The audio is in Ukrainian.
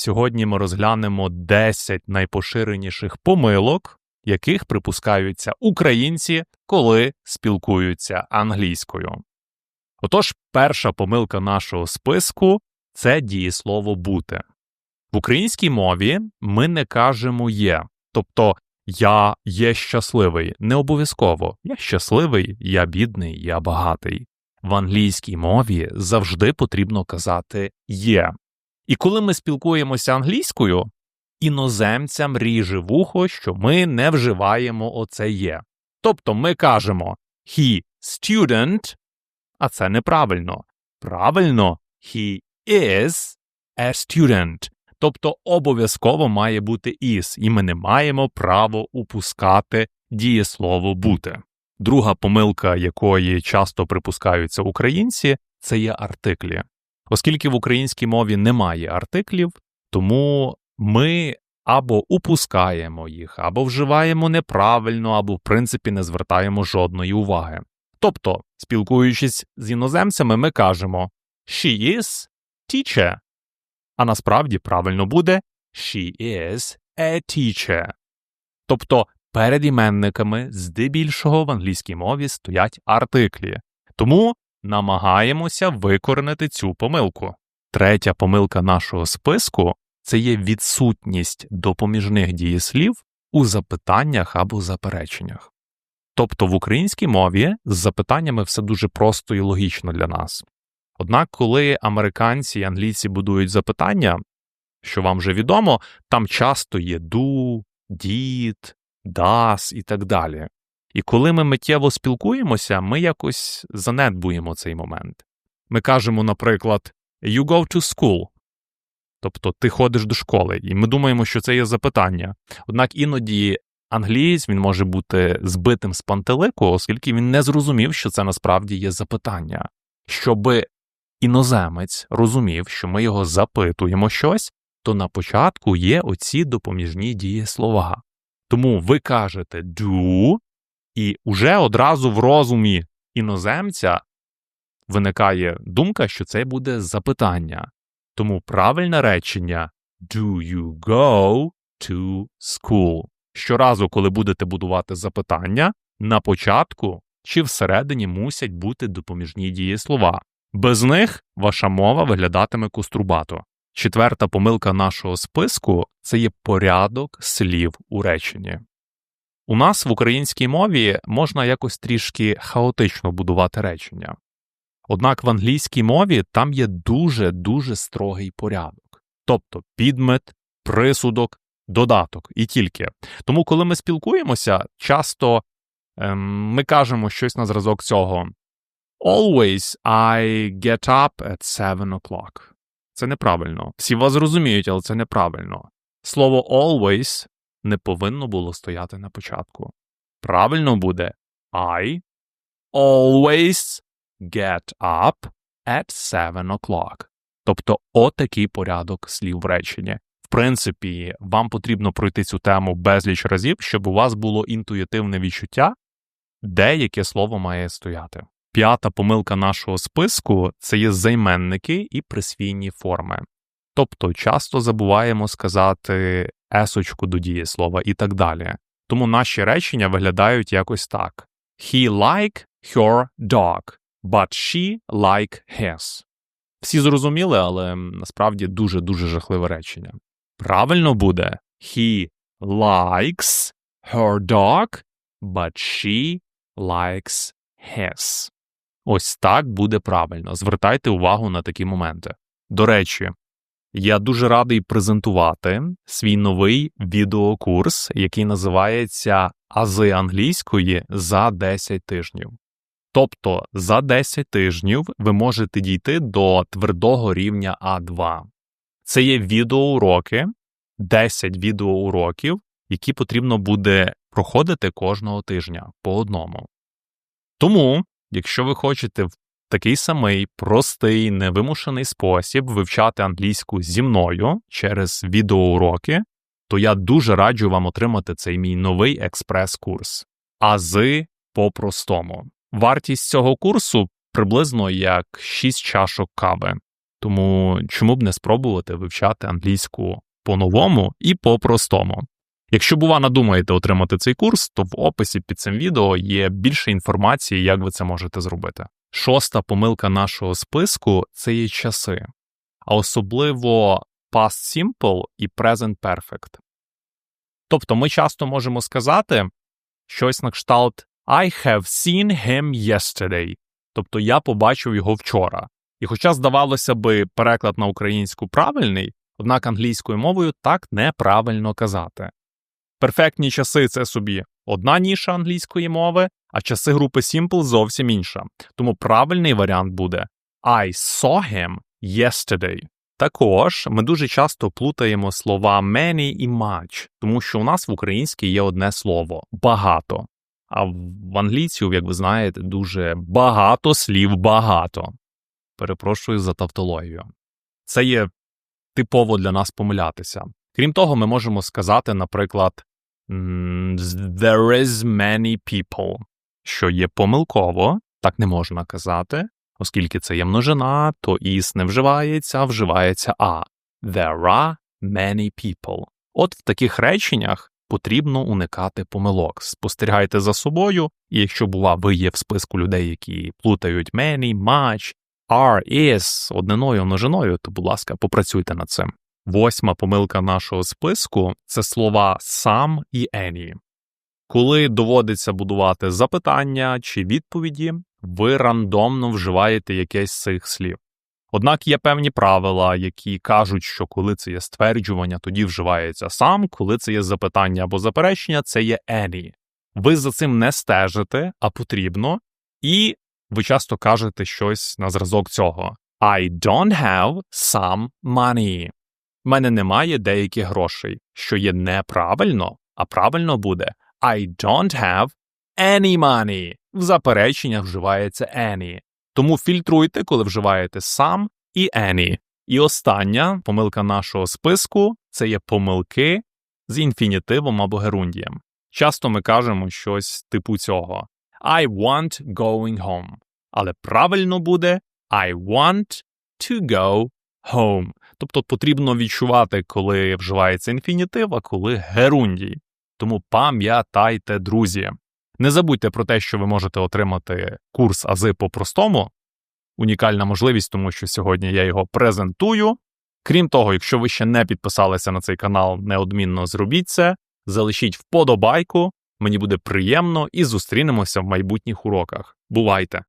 Сьогодні ми розглянемо 10 найпоширеніших помилок, яких припускаються українці, коли спілкуються англійською. Отож, перша помилка нашого списку це дієслово бути. В українській мові ми не кажемо є, тобто я є щасливий, не обов'язково я щасливий, я бідний, я багатий. В англійській мові завжди потрібно казати є. І коли ми спілкуємося англійською, іноземцям ріже вухо, що ми не вживаємо оце є. Тобто ми кажемо he student, а це неправильно. Правильно, he is a student. Тобто обов'язково має бути is, і ми не маємо право упускати дієслово бути. Друга помилка, якої часто припускаються українці, це є артиклі. Оскільки в українській мові немає артиклів, тому ми або упускаємо їх, або вживаємо неправильно, або в принципі не звертаємо жодної уваги. Тобто, спілкуючись з іноземцями, ми кажемо She is teacher, а насправді правильно буде She is a teacher. Тобто перед іменниками здебільшого в англійській мові стоять артиклі. Тому намагаємося викоренити цю помилку. Третя помилка нашого списку це є відсутність допоміжних дієслів у запитаннях або запереченнях. Тобто в українській мові з запитаннями все дуже просто і логічно для нас. Однак, коли американці і англійці будують запитання, що вам вже відомо, там часто є do, did, does і так далі. І коли ми миттєво спілкуємося, ми якось занедбуємо цей момент. Ми кажемо, наприклад, you go to school, тобто ти ходиш до школи, і ми думаємо, що це є запитання. Однак іноді англієць він може бути збитим з пантелику, оскільки він не зрозумів, що це насправді є запитання. Щоби іноземець розумів, що ми його запитуємо щось, то на початку є оці допоміжні дієслова. Тому ви кажете do, і уже одразу в розумі іноземця виникає думка, що це буде запитання. Тому правильне речення Do you go to school? Щоразу, коли будете будувати запитання, на початку чи всередині мусять бути допоміжні дієслова. Без них ваша мова виглядатиме кострубато. Четверта помилка нашого списку це є порядок слів у реченні. У нас в українській мові можна якось трішки хаотично будувати речення. Однак в англійській мові там є дуже дуже строгий порядок, тобто підмет, присудок, додаток і тільки. Тому, коли ми спілкуємося, часто ем, ми кажемо щось на зразок цього. Always I get up at 7 o'clock. Це неправильно. Всі вас розуміють, але це неправильно. Слово always не повинно було стояти на початку. Правильно буде I always get up at 7 o'clock. Тобто отакий порядок слів в реченні. В принципі, вам потрібно пройти цю тему безліч разів, щоб у вас було інтуїтивне відчуття, де яке слово має стояти. П'ята помилка нашого списку це є займенники і присвійні форми. Тобто часто забуваємо сказати есочку до дієслова і так далі. Тому наші речення виглядають якось так: He like her dog, but she like his. Всі зрозуміли, але насправді дуже-дуже жахливе речення. Правильно буде He likes her dog, but she likes his. Ось так буде правильно. Звертайте увагу на такі моменти. До речі, я дуже радий презентувати свій новий відеокурс, який називається Ази англійської за 10 тижнів. Тобто за 10 тижнів ви можете дійти до твердого рівня А2. Це є відеоуроки, 10 відеоуроків, які потрібно буде проходити кожного тижня по одному. Тому, якщо ви хочете такий самий простий, невимушений спосіб вивчати англійську зі мною через відеоуроки, то я дуже раджу вам отримати цей мій новий експрес-курс. Ази по-простому. Вартість цього курсу приблизно як 6 чашок кави. Тому чому б не спробувати вивчати англійську по-новому і по-простому? Якщо, бува, надумаєте отримати цей курс, то в описі під цим відео є більше інформації, як ви це можете зробити. Шоста помилка нашого списку це є часи, а особливо past simple і present perfect. Тобто ми часто можемо сказати щось на кшталт I have seen him yesterday, тобто я побачив його вчора. І хоча, здавалося би, переклад на українську правильний, однак англійською мовою так неправильно казати. Перфектні часи це собі одна ніша англійської мови, а часи групи Simple зовсім інша. Тому правильний варіант буде I saw him yesterday. Також ми дуже часто плутаємо слова many і much, тому що у нас в українській є одне слово багато. А в англійців, як ви знаєте, дуже багато слів багато. Перепрошую за тавтологію. Це є типово для нас помилятися. Крім того, ми можемо сказати, наприклад, there is many people, що є помилково, так не можна казати, оскільки це є множина, то is не вживається, а вживається а. There are many people. От в таких реченнях потрібно уникати помилок. Спостерігайте за собою, і якщо, бува, ви є в списку людей, які плутають many, much, are, is одниною множиною, то, будь ласка, попрацюйте над цим. Восьма помилка нашого списку це слова сам і any. Коли доводиться будувати запитання чи відповіді, ви рандомно вживаєте якесь з цих слів. Однак є певні правила, які кажуть, що коли це є стверджування, тоді вживається сам, коли це є запитання або заперечення, це є any. Ви за цим не стежите, а потрібно, і ви часто кажете щось на зразок цього. I don't have some money. В мене немає деяких грошей, що є неправильно, а правильно буде I don't have any money. В запереченнях вживається any. Тому фільтруйте, коли вживаєте сам і any. І остання помилка нашого списку це є помилки з інфінітивом або герундієм. Часто ми кажемо щось типу цього I want going home. Але правильно буде I want to go home. Тобто потрібно відчувати, коли вживається інфінітив, а коли герундій. Тому пам'ятайте, друзі. Не забудьте про те, що ви можете отримати курс Ази по-простому. Унікальна можливість, тому що сьогодні я його презентую. Крім того, якщо ви ще не підписалися на цей канал, неодмінно зробіть це, залишіть вподобайку, мені буде приємно і зустрінемося в майбутніх уроках. Бувайте!